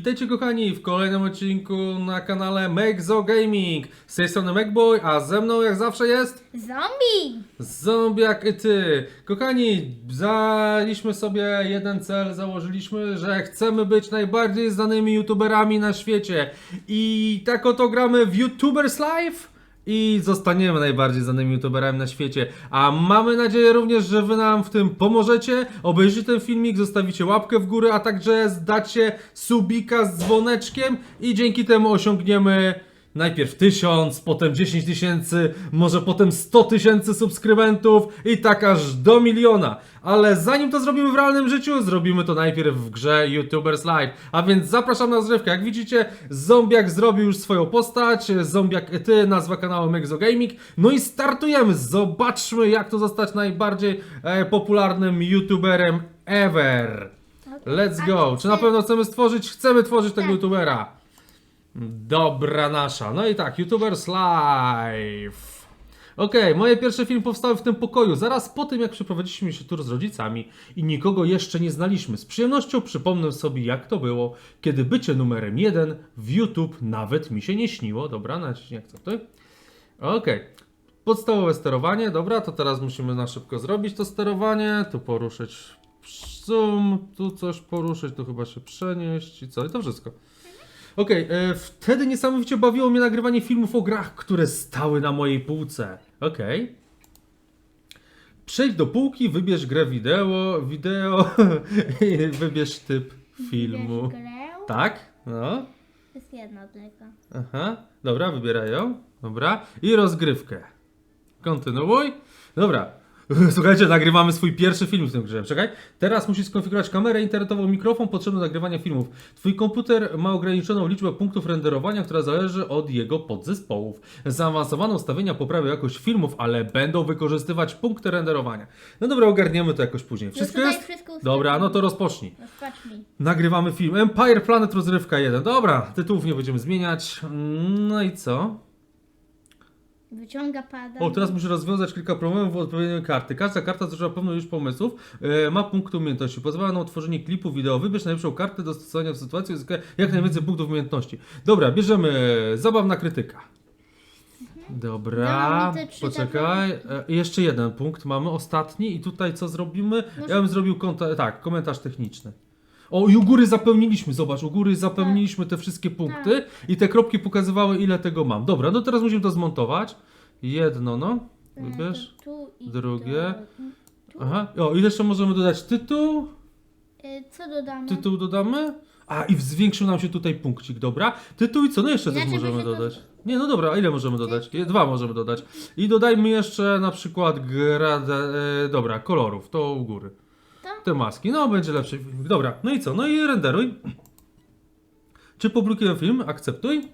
Witajcie kochani w kolejnym odcinku na kanale Megzo Gaming. Z tej strony Megboy, a ze mną jak zawsze jest Zombie! Zombiak i ty. Kochani, zaliśmy sobie jeden cel, założyliśmy, że chcemy być najbardziej znanymi youtuberami na świecie. I tak oto gramy w YouTubers Live. I zostaniemy najbardziej znanymi youtuberami na świecie. A mamy nadzieję również, że wy nam w tym pomożecie. Obejrzyjcie ten filmik, zostawicie łapkę w górę, a także zdacie subika z dzwoneczkiem i dzięki temu osiągniemy najpierw 1000, potem 10 tysięcy, może potem 100 tysięcy subskrybentów i tak aż do miliona. Ale zanim to zrobimy w realnym życiu, zrobimy to najpierw w grze YouTubers Live. A więc zapraszam na rozrywkę. Jak widzicie, Zombiak zrobił już swoją postać, Zombiak ty, nazwa kanału Mexo Gaming. No i startujemy. Zobaczmy, jak to zostać najbardziej e, popularnym YouTuberem ever. Let's go. Czy na pewno chcemy stworzyć? Chcemy tworzyć tego Tak. YouTubera. Dobra nasza. No i tak, YouTubers Live. Okej, moje pierwsze filmy powstały w tym pokoju, zaraz po tym jak przeprowadziliśmy się tu z rodzicami i nikogo jeszcze nie znaliśmy. Z przyjemnością przypomnę sobie jak to było, kiedy bycie numerem jeden w YouTube nawet mi się nie śniło. Dobra, naciśnij akceptuj. Okej. Podstawowe sterowanie, dobra, to teraz musimy na szybko zrobić to sterowanie, tu poruszyć zoom, tu coś poruszyć, tu chyba się przenieść i co, i to wszystko. Okej, e, wtedy niesamowicie bawiło mnie nagrywanie filmów o grach, które stały na mojej półce. Okej. Przejdź do półki, wybierz grę wideo, wideo i wybierz typ filmu. Grę? Tak? No. To jest jedno tylko. Aha, dobra, wybieraj ją. Dobra. I rozgrywkę. Kontynuuj. Dobra. Słuchajcie, nagrywamy swój pierwszy film z tym grze. Czekaj. Teraz musisz skonfigurować kamerę internetową, mikrofon potrzebny do nagrywania filmów. Twój komputer ma ograniczoną liczbę punktów renderowania, która zależy od jego podzespołów. Zaawansowane ustawienia poprawią jakość filmów, ale będą wykorzystywać punkty renderowania. No dobra, ogarniemy to jakoś później. Wszystko jest? wszystko ustawione. Dobra, no to rozpocznij. Rozpacz mi. Nagrywamy film Empire Planet Rozrywka 1. Dobra, tytułów nie będziemy zmieniać. No i co? Wyciąga pada. O, teraz musisz rozwiązać kilka problemów w odpowiedniej karty. Każda karta zużywa pewną ilość pomysłów, e, ma punkty umiejętności, pozwala na utworzenie klipu wideo. Wybierz najlepszą kartę do stosowania w sytuacji, uzyskaj jak najwięcej punktów umiejętności. Dobra, bierzemy zabawna krytyka. Dobra, mi te trzy poczekaj. E, jeszcze jeden punkt mamy, ostatni i tutaj co zrobimy? Ja bym zrobił konta- tak, komentarz techniczny. O, i u góry zapełniliśmy, zobacz, u góry zapełniliśmy te wszystkie punkty i te kropki pokazywały ile tego mam. Dobra, no teraz musimy to zmontować. Jedno, no. E, Wybierz. tu i drugie. tu. Aha, o, ile jeszcze możemy dodać? Tytuł? E, Co dodamy? Tytuł dodamy? A, i zwiększył nam się tutaj punkcik, dobra. Tytuł i co? No jeszcze coś Inaczej by możemy się to- dodać. Nie, no dobra, a ile możemy dodać? Je- Dwa możemy dodać. I dodajmy jeszcze na przykład e, dobra, kolorów, to u góry. Te maski, no będzie lepszy filmik. Dobra, no i co? No i renderuj. Czy publikuję film? Akceptuj.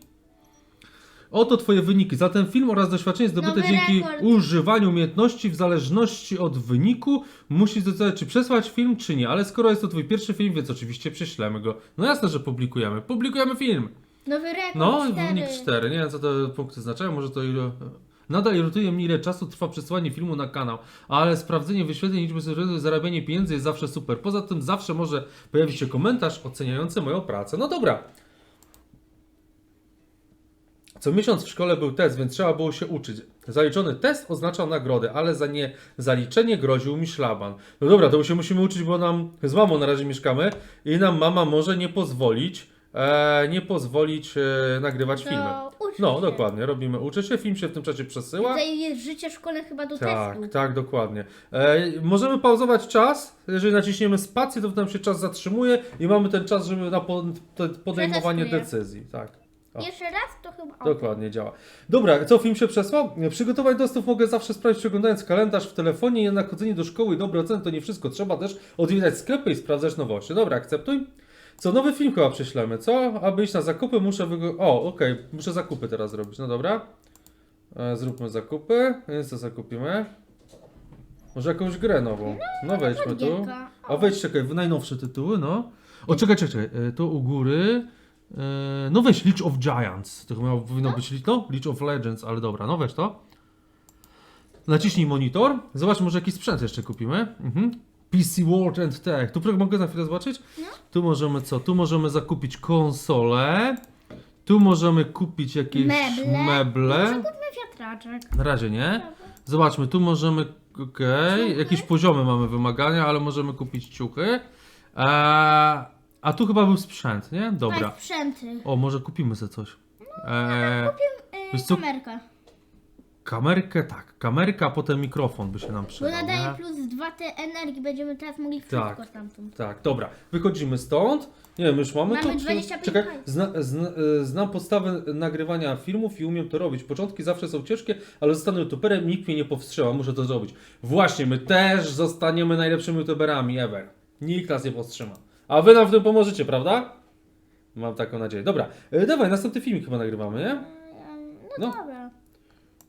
Oto Twoje wyniki za ten film oraz doświadczenie zdobyte Nowy dzięki rekord. używaniu umiejętności w zależności od wyniku. Musisz zdecydować, czy przesłać film, czy nie. Ale skoro jest to Twój pierwszy film, więc oczywiście prześlemy go. No jasne, że publikujemy. Publikujemy film. Nowy rekord No, cztery. wynik 4. Nie wiem, co te punkty oznaczają. Może to ile... Nadal irytuje mnie, ile czasu trwa przesłanie filmu na kanał, ale sprawdzenie wyświetleń liczby subskrybentów, zarabianie pieniędzy jest zawsze super. Poza tym zawsze może pojawić się komentarz oceniający moją pracę. No dobra. Co miesiąc w szkole był test, więc trzeba było się uczyć. Zaliczony test oznaczał nagrodę, ale za nie zaliczenie groził mi szlaban. No dobra, to się musimy uczyć, bo nam z mamą na razie mieszkamy i nam mama może nie pozwolić, e, nie pozwolić e, nagrywać To filmy. No, dokładnie, robimy, uczę się, film się w tym czasie przesyła. Tutaj jest życie szkolne chyba do Tak, testu. tak, dokładnie. E, możemy pauzować czas. Jeżeli naciśniemy spację, to nam się czas zatrzymuje i mamy ten czas, żeby na po, te podejmowanie Przetestuję. decyzji. Tak. O. Jeszcze raz to chyba... o. Dokładnie działa. Dobra, co film się przesłał? Przygotować dostęp mogę zawsze sprawdzić oglądając kalendarz w telefonie, jednak chodzenie do szkoły i dobre oceny to nie wszystko. Trzeba też odwiedzać sklepy i sprawdzać nowości. Dobra, akceptuj. Co, nowy film chyba prześlemy, co? Aby iść na zakupy muszę wygo... O, okej, muszę zakupy teraz zrobić, no dobra. E, zróbmy zakupy, więc co zakupimy? Może jakąś grę nową. No wejdźmy tu. A wejdź, czekaj, w najnowsze tytuły, no. O, czekaj, czekaj, czekaj. e, tu u góry. e, No weź League of Giants. To chyba powinno być League, no? League of Legends, ale dobra, no weź to. Naciśnij monitor. Zobacz, może jakiś sprzęt jeszcze kupimy. Mhm. PC World and Tech. Tu mogę na chwilę zobaczyć? No. Tu możemy co? Tu możemy zakupić konsolę. Tu możemy kupić jakieś Meble. meble. Może kupmy wiatraczek. Na razie nie. Zobaczmy, tu możemy. Okej, jakieś poziomy mamy wymagania, ale możemy kupić ciuchy. Eee, a tu chyba był sprzęt, nie? Dobra. Tak, sprzęty. O, może kupimy sobie coś. Eee, Yy, Wiesz co? kamerka. Kamerkę, tak. Kamerka, a potem mikrofon by się nam Bo przydał. nadaje nie? plus 2 te energii, będziemy teraz mogli Tak. wszystko stamtąd. Tak, dobra. Wychodzimy stąd. Nie wiem, już mamy, Mamy tu. 25 Czekaj, hajs. zna, zna, e, znam podstawę nagrywania filmów i umiem to robić. Początki zawsze są ciężkie, ale zostanę youtuberem, nikt mnie nie powstrzyma, muszę to zrobić. Właśnie, my też zostaniemy najlepszymi youtuberami ever. Nikt nas nie powstrzyma. A wy nam w tym pomożecie, prawda? Mam taką nadzieję. Dobra, e, dawaj, następny filmik chyba nagrywamy, nie? Ym, No, No. dobra.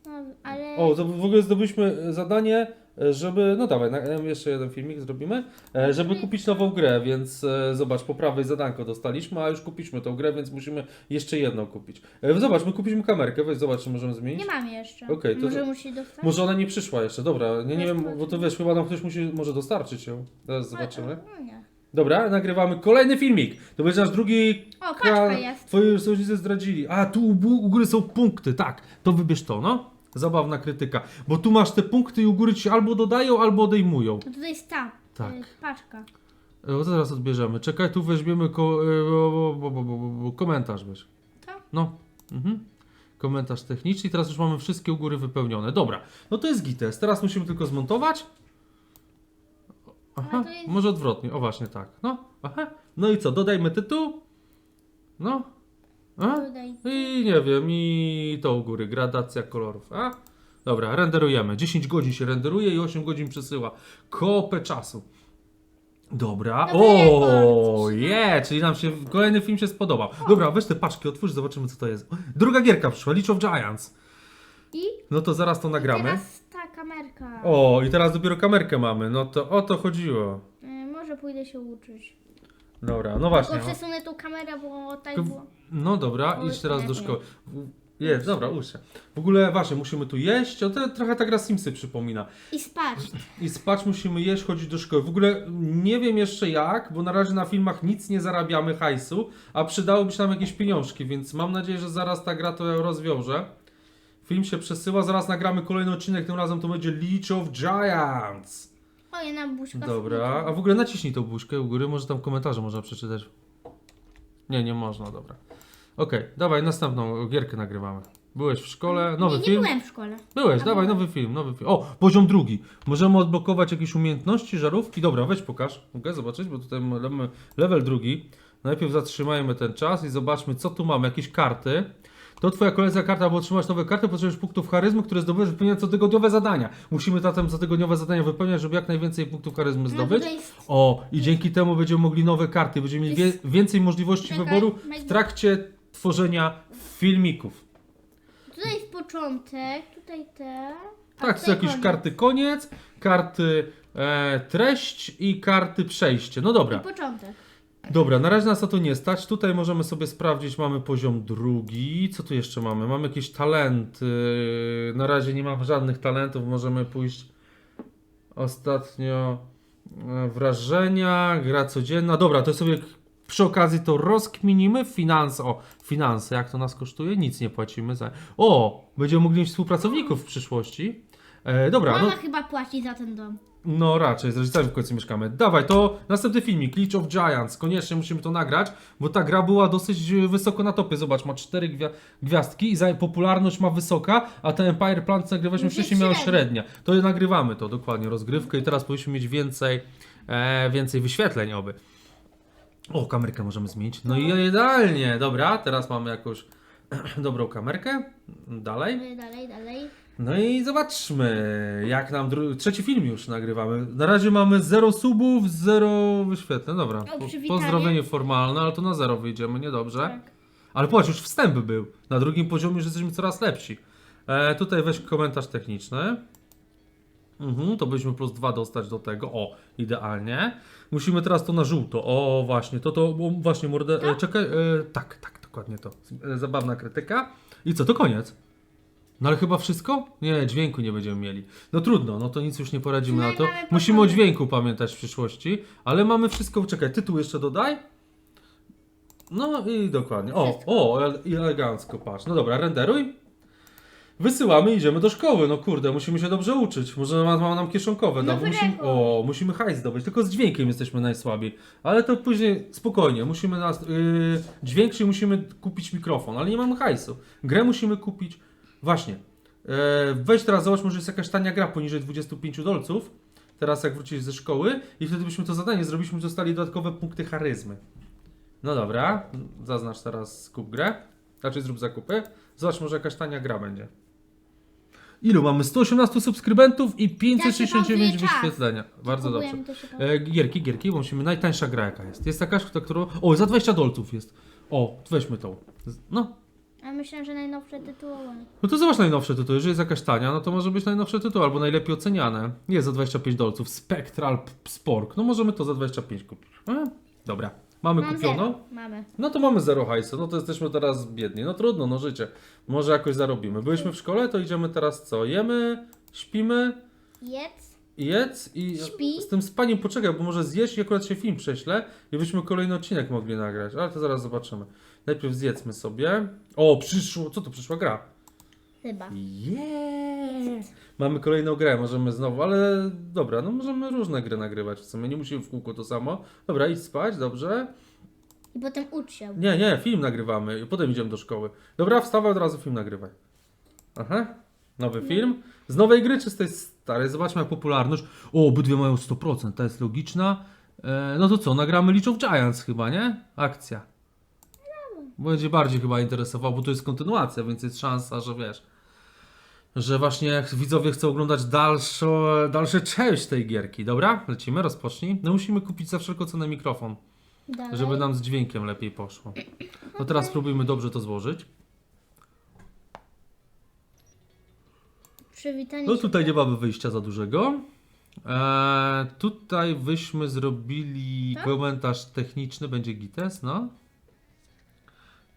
No, ale... O, to w ogóle zdobyliśmy e, zadanie, e, żeby. No dawaj, na, jeszcze jeden filmik zrobimy. E, żeby kupić nową grę, więc e, zobacz, po prawej zadanko dostaliśmy, a już kupiliśmy tą grę, więc musimy jeszcze jedną kupić. E, zobacz, my kupiliśmy kamerkę, weź zobacz, czy możemy zmienić. Nie mam jeszcze. Okej, to- Może musi dostać? Może ona nie przyszła jeszcze, dobra, nie, nie wiem, bo to wiesz, chyba nam ktoś musi może dostarczyć ją. Zaraz zobaczymy. No, nie. Dobra, nagrywamy kolejny filmik. To będzie nasz drugi. O, paczka jest. Twoi sojusznicy zdradzili. A, tu u góry są punkty, tak. To wybierz to, no. Zabawna krytyka. Bo tu masz te punkty i u góry ci albo dodają, albo odejmują. No tutaj jest ta. Tak. y, paczka. E, to zaraz odbierzemy. Czekaj, tu weźmiemy ko- e, bo, bo, bo, bo, bo, bo, komentarz weź. To? No. Mhm. Komentarz techniczny i teraz już mamy wszystkie u góry wypełnione. Dobra, no to jest gites. Teraz musimy tylko zmontować. Aha, Ale to jest- może odwrotnie. O właśnie tak. No, aha. No i co, dodajmy tytuł. No. A? I nie wiem, i to u góry, gradacja kolorów. A? Dobra, renderujemy. 10 godzin się renderuje i 8 godzin przesyła. Kopę czasu. Dobra. Dobry O, rekord. je, czyli nam się kolejny film się spodobał. Dobra, weź te paczki, otwórz, zobaczymy co to jest. Druga gierka przyszła, League of Giants. I No to zaraz to nagramy. teraz ta kamerka. O, i teraz dopiero kamerkę mamy. No to o to chodziło. Y, może pójdę się uczyć. Dobra, no właśnie. Tylko przesunę tą kamerę, bo tak było. No dobra, idź teraz do szkoły. Jest, dobra, się. W ogóle właśnie, musimy tu jeść, o to trochę ta gra Simsy przypomina. I spać. I spać musimy jeść, chodzić do szkoły. W ogóle nie wiem jeszcze jak, bo na razie na filmach nic nie zarabiamy hajsu, a przydałyby się nam jakieś pieniążki, więc mam nadzieję, że zaraz ta gra to rozwiąże. Film się przesyła, zaraz nagramy kolejny odcinek, tym razem to będzie League of Giants. O, jedna buźka. Dobra, a w ogóle naciśnij tą buźkę u góry, może tam komentarze można przeczytać. Nie, nie można, dobra. Okej, dawaj, następną gierkę nagrywamy. Byłeś w szkole, nowy nie, nie film? byłem w szkole. Byłeś, A dawaj, byłem. nowy film, nowy film. O, poziom drugi. Możemy odblokować jakieś umiejętności, żarówki. Dobra, weź pokaż. Mogę zobaczyć, bo tutaj mamy level drugi. Najpierw zatrzymajmy ten czas i zobaczmy, co tu mamy. Jakieś karty. To twoja kolejna karta, aby otrzymać nowe karty, potrzebujesz punktów charyzmy, które zdobywasz wypełniając cotygodniowe zadania. Musimy zatem cotygodniowe zadania wypełniać, żeby jak najwięcej punktów charyzmy zdobyć. tutaj jest... O, i dzięki temu będziemy mogli nowe karty, będziemy mieli wie, Jest- więcej możliwości Czekaj, wyboru w trakcie tworzenia filmików. Tutaj jest początek, tutaj te. a Tak, są tutaj jakieś koniec. karty koniec, karty e, treść i karty przejście. No I dobra, początek. Dobra, na razie nas na to nie stać. Tutaj możemy sobie sprawdzić, mamy poziom drugi. Co tu jeszcze mamy? Mamy jakieś talenty. Na razie nie mam żadnych talentów, możemy pójść ostatnio e, wrażenia, gra codzienna. Dobra, to sobie przy okazji to rozkminimy. Finanse, o, finanse, jak to nas kosztuje? Nic nie płacimy za... O, będziemy mogli mieć współpracowników w przyszłości. E, dobra, Mama no, chyba płaci za ten dom. No raczej, z rodzicami w końcu mieszkamy. Dawaj, to następny filmik, League of Giants. Koniecznie musimy to nagrać, bo ta gra była dosyć e, wysoko na topie. Zobacz, ma cztery gwia- gwiazdki i za popularność ma wysoka, a te Empire Plant, nagrywaliśmy Jest wcześniej, miały średnia. To nagrywamy to dokładnie, rozgrywkę i teraz powinniśmy mieć więcej, e, więcej wyświetleń oby. O, kamerkę możemy zmienić. No i idealnie, dobra, teraz mamy jakąś dobrą kamerkę. Dalej, dalej, dalej. No i zobaczmy, jak nam dru- trzeci film już nagrywamy. Na razie mamy 0 subów, 0 wyświetleń. Dobra, po- przywitanie. pozdrowienie formalne, ale to na 0 wyjdziemy, niedobrze. Tak. Ale patrz, już wstęp był. Na drugim poziomie już jesteśmy coraz lepsi. E, tutaj weź komentarz techniczny. Mhm, to byśmy plus 2 dostać do tego. O, idealnie. Musimy teraz to na żółto. O, właśnie, to to o, właśnie mordę. E, czekaj, e, tak, tak, dokładnie to. E, zabawna krytyka. I co, to koniec. No ale chyba wszystko? Nie, dźwięku nie będziemy mieli. No trudno, no to nic już nie poradzimy na to. Przynajmniej mamy Musimy o dźwięku pamiętać w przyszłości, ale mamy wszystko. Czekaj, tytuł jeszcze dodaj. No i dokładnie. O, Wszystko. o, ele- i elegancko, patrz. No dobra, renderuj. Wysyłamy, idziemy do szkoły. No kurde, musimy się dobrze uczyć. Może mama nam kieszonkowe. No musimy, o, musimy hajs zdobyć. Tylko z dźwiękiem jesteśmy najsłabiej. Ale to później spokojnie. Musimy nas. Yy, dźwięk, czyli musimy kupić mikrofon, ale nie mamy hajsu. Grę musimy kupić. Właśnie. E, weź teraz zobacz, może jest jakaś tania gra poniżej 25 dolców. Teraz jak wrócisz ze szkoły i wtedy byśmy to zadanie zrobiliśmy, dostali dodatkowe punkty charyzmy. No dobra, zaznacz teraz kup grę. Znaczy zrób zakupy. Zobacz, może jakaś tania gra będzie. Ilu mamy? 118 subskrybentów i 569 pauzuje czas. wyświetlenia. Bardzo dobrze. E, gierki, gierki, bo musimy najtańsza gra jaka jest. Jest jakaś, kto- którą... O, za 20 dolców jest. O, weźmy tą. No, A myślę, że najnowsze tytuły. no to zobacz najnowsze tytuły. Jeżeli jest jakaś tania, no to może być najnowsze tytuły albo najlepiej oceniane. Jest za 25 dolców. Spectral P- Spork. No możemy to za 25 kupić. E? Dobra. Mamy Mam kupiono. zero. Mamy. No to mamy zero hajsu. No to jesteśmy teraz biedni. No trudno, no życie. Może jakoś zarobimy. Byliśmy w szkole, to idziemy teraz co? Jemy, śpimy Jedz. jedz i Śpi. z tym spaniem poczekaj, bo może zjeść i akurat się film prześle i byśmy kolejny odcinek mogli nagrać. Ale to zaraz zobaczymy. Najpierw zjedzmy sobie. O, przyszło. Co to przyszła gra? Chyba. Yeah. Mamy kolejną grę, możemy znowu, ale dobra, no możemy różne gry nagrywać w sumie, nie musimy w kółko to samo. Dobra, idź spać, dobrze? I potem ucz się. Nie, nie, film nagrywamy i potem idziemy do szkoły. Dobra, wstawaj od razu film nagrywaj. Aha, nowy film. Z nowej gry czy z tej starej? Zobaczmy jak popularność. O, obydwie mają 100%, ta jest logiczna. E, no to co, nagramy League of Giants chyba, nie? Akcja. Będzie bardziej chyba interesował, bo to jest kontynuacja, więc jest szansa, że wiesz, że właśnie widzowie chcą oglądać dalszą, dalsze część tej gierki. Dobra, lecimy, rozpocznij. No musimy kupić za wszelką cenę mikrofon. Dalej. Żeby nam z dźwiękiem lepiej poszło. No teraz spróbujmy dobrze to złożyć. Przywitanie No się. tutaj nie mamy wyjścia za dużego. Eee, tutaj wyśmy zrobili Tak? komentarz techniczny, będzie gites, no.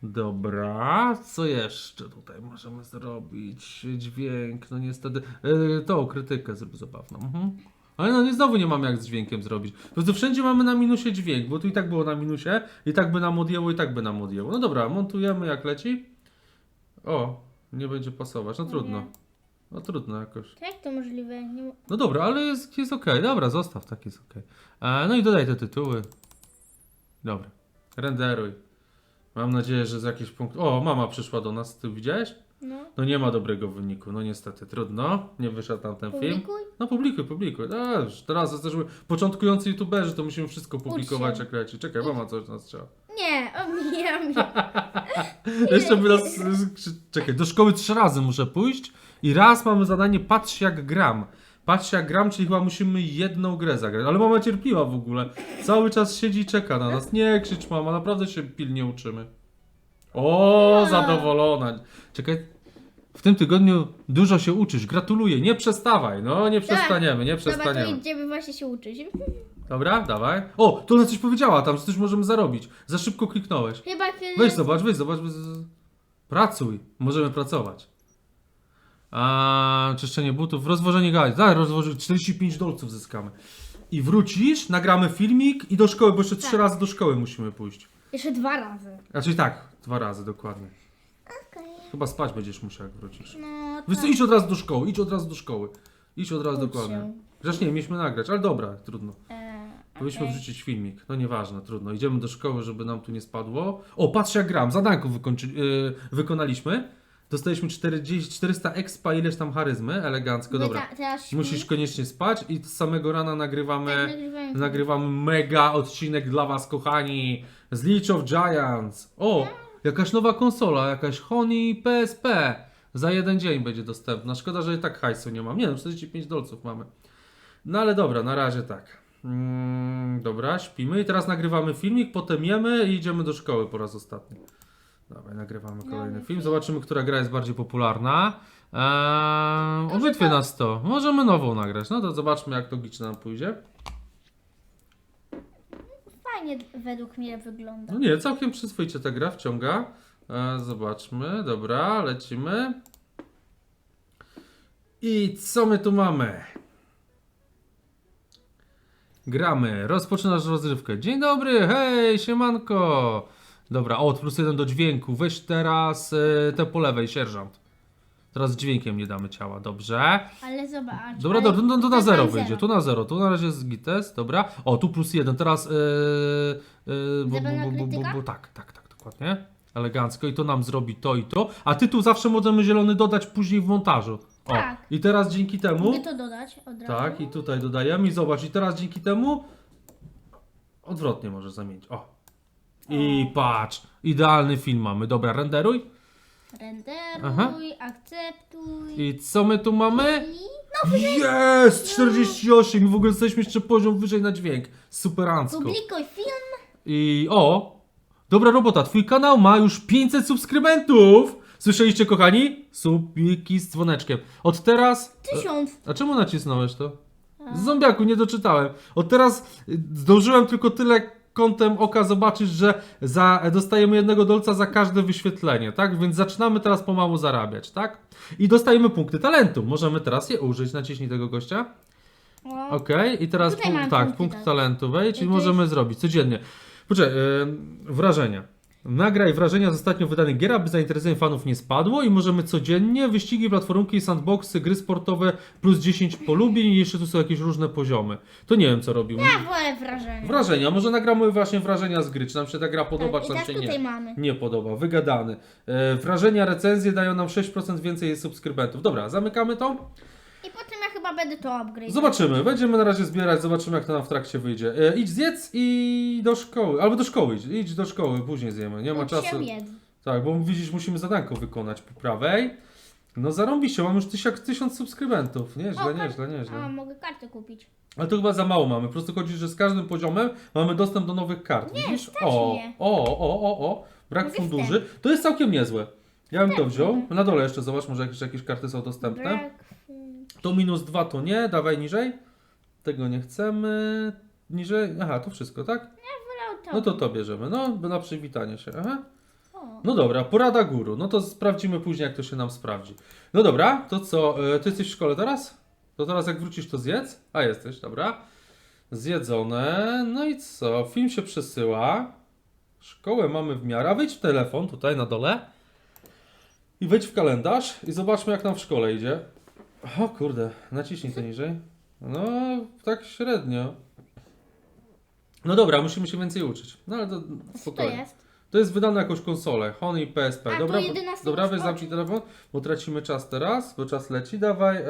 Dobra, co jeszcze tutaj możemy zrobić? Dźwięk, no niestety. Eee, tą krytykę zrób zabawną. Mhm. Ale no nie znowu nie mam jak z dźwiękiem zrobić. Po prostu wszędzie mamy na minusie dźwięk, bo tu i tak było na minusie, i tak by nam odjęło, i tak by nam odjęło. No dobra, montujemy jak leci. O, nie będzie pasować, no trudno. Nie. No trudno jakoś. Jak to możliwe? Nie... mo- No dobra, ale jest, jest okej. Dobra, zostaw, tak jest okej. E, No i dodaj te tytuły. Dobra. Renderuj. Mam nadzieję, że z jakichś punktów... O, mama przyszła do nas, ty widziałeś? No. No nie ma dobrego wyniku, no niestety, trudno. Nie wyszedł nam ten film. Publikuj. No publikuj, publikuj. No, już teraz jesteśmy początkujący youtuberzy, to musimy wszystko publikować jak leci. Czekaj, mama coś nas trzeba. Nie, omijam. Jeszcze by nas... Czekaj, do szkoły trzy razy muszę pójść i raz mamy zadanie patrz jak gram. Patrz jak gram, czyli chyba musimy jedną grę zagrać. Ale mama cierpliwa w ogóle. Cały czas siedzi i czeka na nas. Nie krzycz mama, naprawdę się pilnie uczymy. O, zadowolona. Czekaj. W tym tygodniu dużo się uczysz. Gratuluję. Nie przestawaj. No, nie przestaniemy, nie Dobra, to przestaniemy. idziemy właśnie się uczyć. Dobra, dawaj. O, tu ona coś powiedziała tam, że coś możemy zarobić. Za szybko kliknąłeś. Chyba kiedy... Weź zobacz, weź zobacz. z- Pracuj, możemy pracować. A czyszczenie butów, rozwożenie gaz. Tak, rozwoży 45 dolców zyskamy. I wrócisz, nagramy filmik i do szkoły, bo jeszcze trzy Tak. razy do szkoły musimy pójść. Jeszcze dwa razy. Znaczy tak, dwa razy dokładnie. Okej. Chyba spać będziesz musiał, jak wrócisz. No, Wiesz co, tak. idź od razu do szkoły, idź od razu do szkoły. Idź od razu dokładnie. się. Zresztą nie, mieliśmy nagrać, ale dobra, trudno. E, Powinniśmy wrzucić filmik. No nieważne, trudno. Idziemy do szkoły, żeby nam tu nie spadło. O, patrz jak gram. Zadanko wykończy, yy, wykonaliśmy. Dostaliśmy 40, 400 expa, ileś tam charyzmy. Elegancko, Wy dobra. ta- teraz śpi? Musisz koniecznie spać i z samego rana Tak, nagrywamy, nagrywałem. nagrywamy mega odcinek dla was, kochani. Z League of Giants. O, jakaś nowa konsola, jakaś Honey PSP. Za jeden dzień będzie dostępna. Szkoda, że i tak hajsu nie mam. Nie no, 45 dolców mamy. No ale dobra, na razie tak. Mm, dobra, śpimy i teraz nagrywamy filmik, potem jemy i idziemy do szkoły po raz ostatni. Nagrywamy kolejny film. Zobaczymy, która gra jest bardziej popularna. Eee, obydwie na 100. Możemy nową nagrać. No to zobaczmy, jak logicznie nam pójdzie. Fajnie według mnie wygląda. No nie, całkiem przyzwoicie ta gra wciąga. E, zobaczmy, dobra, lecimy. I co my tu mamy? Gramy. Rozpoczynasz rozrywkę. Dzień dobry, hej, siemanko. Dobra, o, plus jeden do dźwięku. Weź teraz y, te po lewej, sierżant. Teraz dźwiękiem nie damy ciała, dobrze. Ale zobacz. Dobra, ale dobra, to, to na zero wyjdzie, tu na zero, tu na razie jest gites, dobra. O, tu plus jeden, teraz yy, yy, bo, Zero na bo, bo, bo, krytyka? bo, tak, tak, tak, dokładnie. Elegancko i to nam zrobi to i to. A ty tu zawsze możemy zielony dodać później w montażu. O, Tak. i teraz dzięki temu, Mogę to dodać od razu? tak, i tutaj dodajemy i zobacz, i teraz dzięki temu odwrotnie możesz zamienić, o. I patrz, idealny film mamy, dobra, renderuj. Renderuj, Aha. akceptuj. I co my tu mamy? I Jest! 48! W ogóle jesteśmy jeszcze poziom wyżej na dźwięk. Superancko. publikuj film. I o! Dobra robota, twój kanał ma już 500 subskrybentów! Słyszeliście, kochani? Subiki z dzwoneczkiem. Od teraz... Tysiąc. A czemu nacisnąłeś to? Z zombiaku, nie doczytałem. Od teraz y, zdążyłem tylko tyle kątem oka zobaczyć, że za, dostajemy jednego dolca za każde wyświetlenie, tak? Więc zaczynamy teraz pomału zarabiać, tak? I dostajemy punkty talentu. Możemy teraz je użyć. Naciśnij tego gościa. O, Okej, i teraz Tutaj punkt, mam tak, punkty punkt tak. talentu wejdź i możemy zrobić codziennie. Poczekaj, yy, wrażenia. Nagraj wrażenia z ostatnio wydanych gier, aby zainteresowanie fanów nie spadło i możemy codziennie wyścigi, platformki, sandboxy, gry sportowe plus 10 polubień i jeszcze tu są jakieś różne poziomy. To nie wiem co robił. ja wolę wrażenie. Wrażenia, może nagramy właśnie wrażenia z gry, czy nam się ta gra podoba, tak, czy i nam tak się tutaj nie. mamy. Nie podoba, wygadany. E, wrażenia, recenzje dają nam 6% więcej subskrybentów. Dobra, zamykamy to. I potem chyba będę to upgrade. Zobaczymy, będziemy na razie zbierać, zobaczymy jak to nam w trakcie wyjdzie. E, idź zjedz i do szkoły, albo do szkoły idź, idź do szkoły, później zjemy, nie ma czasu. Tak, bo widzisz, musimy zadanko wykonać po prawej. No zarąbiście, mam już tysiąc, tysiąc subskrybentów, nieźle, O, nieźle, A, nieźle. mogę kartę kupić. Ale to chyba za mało mamy, po prostu chodzi, że z każdym poziomem mamy dostęp do nowych kart, widzisz? stać O, o, o, o, o, brak Mogę funduszy, to jest całkiem niezłe. Ja bym to wziął, na dole jeszcze zobacz, może jakieś, jakieś karty są dostępne. Brak. To minus dwa to nie, dawaj niżej. Tego nie chcemy. Niżej. Aha, to wszystko, tak? No to to bierzemy. No, na przywitanie się. Aha. No dobra, porada guru. No to sprawdzimy później, jak to się nam sprawdzi. No dobra, to co? e, Ty jesteś w szkole teraz? To teraz jak wrócisz, to zjedz? A jesteś, dobra. Zjedzone. No i co? Film się przesyła. Szkołę mamy w miarę. Wejdź w telefon tutaj na dole. I wejdź w kalendarz i zobaczmy, jak nam w szkole idzie. O kurde, naciśnij to niżej. No, tak średnio. No dobra, musimy się więcej uczyć. No ale to Co to spokojnie. jest? To jest wydane jakąś konsolę. Honey PSP. A, dobra, to 11 dobra weź zamknij telefon, bo tracimy czas teraz, bo czas leci. Dawaj, e,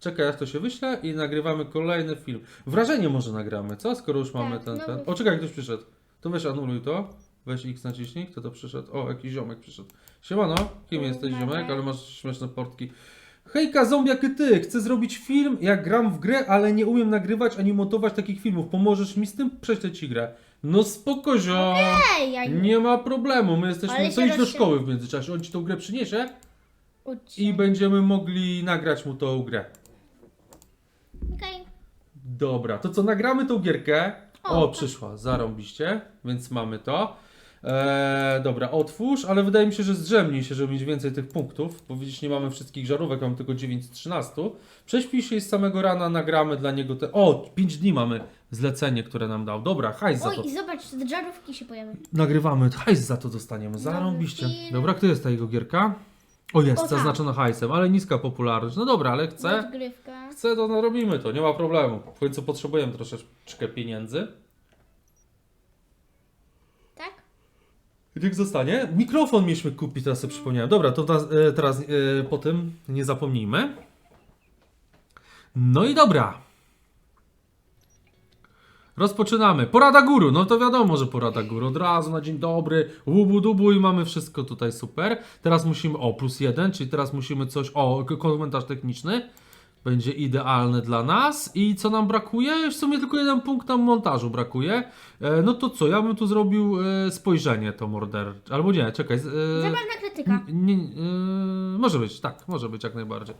czekaj, aż to się wyśle i nagrywamy kolejny film. Wrażenie może nagramy, co? Skoro już mamy Tak, ten, no ten. bo- O, czekaj, ktoś przyszedł. To weź anuluj to. Weź X naciśnij, kto to przyszedł? O, jakiś ziomek przyszedł. Siemano, kim jesteś dobry. ziomek? Ale masz śmieszne portki. Hejka, zombiak i ty! Chcę zrobić film, jak gram w grę, ale nie umiem nagrywać ani montować takich filmów. Pomożesz mi z tym? Prześlę ci grę. No spoko, ziom. Ej, ja Nie ma problemu, my jesteśmy. Ale To się idź do szkoły w międzyczasie, on ci tą grę przyniesie Ucz i będziemy mogli nagrać mu tą grę. Okej. Dobra, to co, nagramy tą gierkę? O, O, przyszła, zarąbiście, więc mamy to. Eee, dobra, otwórz, ale wydaje mi się, że zdrzemnij się, żeby mieć więcej tych punktów, bo widzisz, nie mamy wszystkich żarówek, mamy tylko 9 z 13. Prześpij się i z samego rana nagramy dla niego te... O, 5 dni mamy zlecenie, które nam dał. Dobra, hajs za to. Oj, i zobacz, te żarówki się pojawią. Nagrywamy, hajs za to dostaniemy, zarąbiście. film. Dobra, kto jest ta jego gierka? O jest, O, tak. zaznaczona hajsem, ale niska popularność. No dobra, ale chcę, Rozgrywka. chcę to no, robimy to, nie ma problemu. W końcu potrzebujemy troszeczkę pieniędzy. Tak? Niech zostanie. Mikrofon mieliśmy kupić, teraz sobie przypomniałem. Dobra, to teraz, e, teraz e, po tym nie zapomnijmy. No i dobra. Rozpoczynamy. Porada guru. No to wiadomo, że porada guru. Od razu na dzień dobry. Łubu dubu i mamy wszystko tutaj super. Teraz musimy. O, plus jeden, czyli teraz musimy coś. O, komentarz techniczny. Będzie idealny dla nas. I co nam brakuje? W sumie tylko jeden punkt nam montażu brakuje. E, no to co? Ja bym tu zrobił e, spojrzenie to morder. Albo nie, czekaj. E, Zabawna krytyka. nie, e, może być, tak, może być jak najbardziej.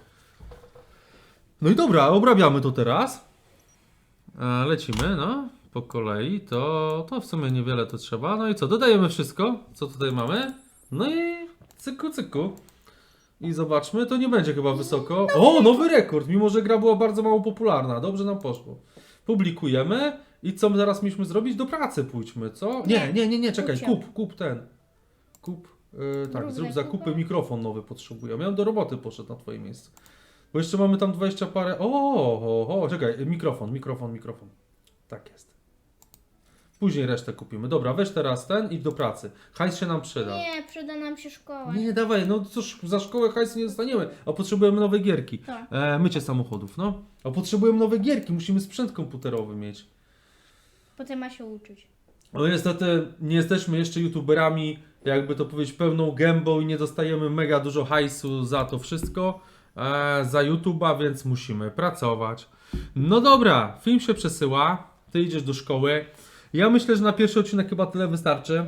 No i dobra, obrabiamy to teraz. E, lecimy, no, po kolei. To, to w sumie niewiele to trzeba. No i co, dodajemy wszystko, co tutaj mamy. No i cyku, cyku. I zobaczmy, to nie będzie chyba wysoko. O, nowy rekord, mimo że gra była bardzo mało popularna. Dobrze nam poszło. Publikujemy i co my teraz mieliśmy zrobić? Do pracy pójdźmy, co? Nie, Nie. nie, nie, nie, czekaj, Kup się. kup, kup ten. Kup, yy, tak, Zrób zrób zakupy. zakupy, mikrofon nowy potrzebuję. Ja bym do roboty poszedł na twoje miejsce. Bo jeszcze mamy tam 20 parę. O, o, o, czekaj, mikrofon, mikrofon, mikrofon. Tak jest. Później resztę kupimy. Dobra, weź teraz ten i do pracy. Hajs się nam przyda. Nie, przyda nam się szkoła. Nie, dawaj, no cóż, za szkołę hajsu nie dostaniemy, a potrzebujemy nowe gierki. Tak. E, mycie samochodów, no. A potrzebujemy nowe gierki, musimy sprzęt komputerowy mieć. Potem ma się uczyć. No niestety nie jesteśmy jeszcze youtuberami, jakby to powiedzieć, pełną gębą i nie dostajemy mega dużo hajsu za to wszystko, e, za YouTube'a, więc musimy pracować. No dobra, film się przesyła, ty idziesz do szkoły. Ja myślę, że na pierwszy odcinek chyba tyle wystarczy.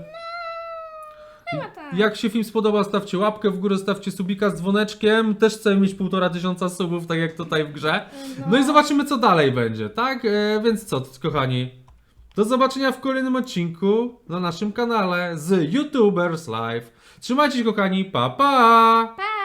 Chyba tak. Jak się film spodoba, stawcie łapkę w górę, stawcie subika z dzwoneczkiem. Też chcę mieć półtora tysiąca subów, tak jak tutaj w grze. No i zobaczymy, co dalej będzie, tak? E, więc co, kochani? Do zobaczenia w kolejnym odcinku na naszym kanale z YouTubers Live. Trzymajcie się, kochani, pa pa! Pa!